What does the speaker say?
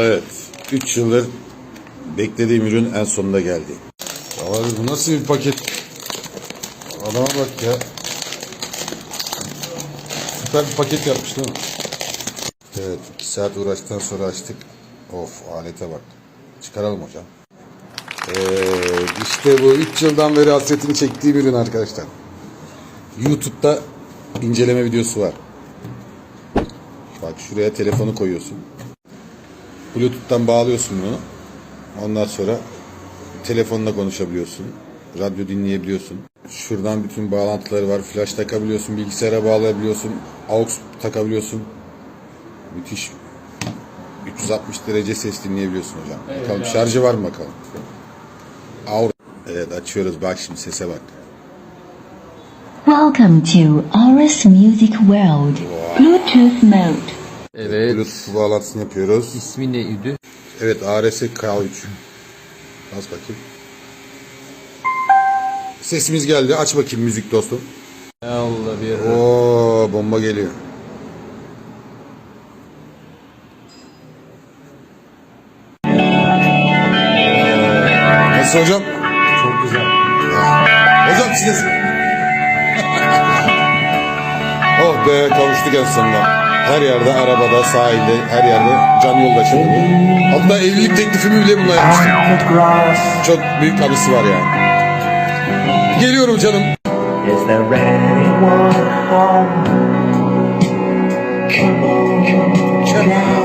Evet. 3 yıldır beklediğim ürün en sonunda geldi. Abi bu nasıl bir paket? Adama bak ya. Süper bir paket yapmış değil mi? Evet. 2 saat uğraştıktan sonra açtık. Of alete bak. Çıkaralım hocam. Evet, işte bu 3 yıldan beri hasretini çektiğim ürün arkadaşlar. YouTube'da inceleme videosu var. Bak şuraya telefonu koyuyorsun. Bluetooth'tan bağlıyorsun bunu. Ondan sonra telefonla konuşabiliyorsun. Radyo dinleyebiliyorsun. Şuradan bütün bağlantıları var. Flash takabiliyorsun, bilgisayara bağlayabiliyorsun, aux takabiliyorsun. Müthiş. 360 derece ses dinleyebiliyorsun hocam. Bakalım şarjı var mı bakalım. Aur. Evet açıyoruz bak şimdi sese bak. Welcome to Aurus Music World. Bluetooth mode. Evet. Bluetooth bağlantısını yapıyoruz. İsmi neydi? Evet ARS K3. Bas bakayım. Sesimiz geldi. Aç bakayım müzik dostum. Allah bir. Oo bomba geliyor. Nasıl hocam? Çok güzel. Hocam siz oh be kavuştuk en sonunda. Her yerde, arabada, sahilde, her yerde can yoldaşı bu. Hatta evlilik teklifimi bile bununla yapmıştım. Çok büyük anısı var yani. Geliyorum canım. Is there anyone home? Come on. Come on.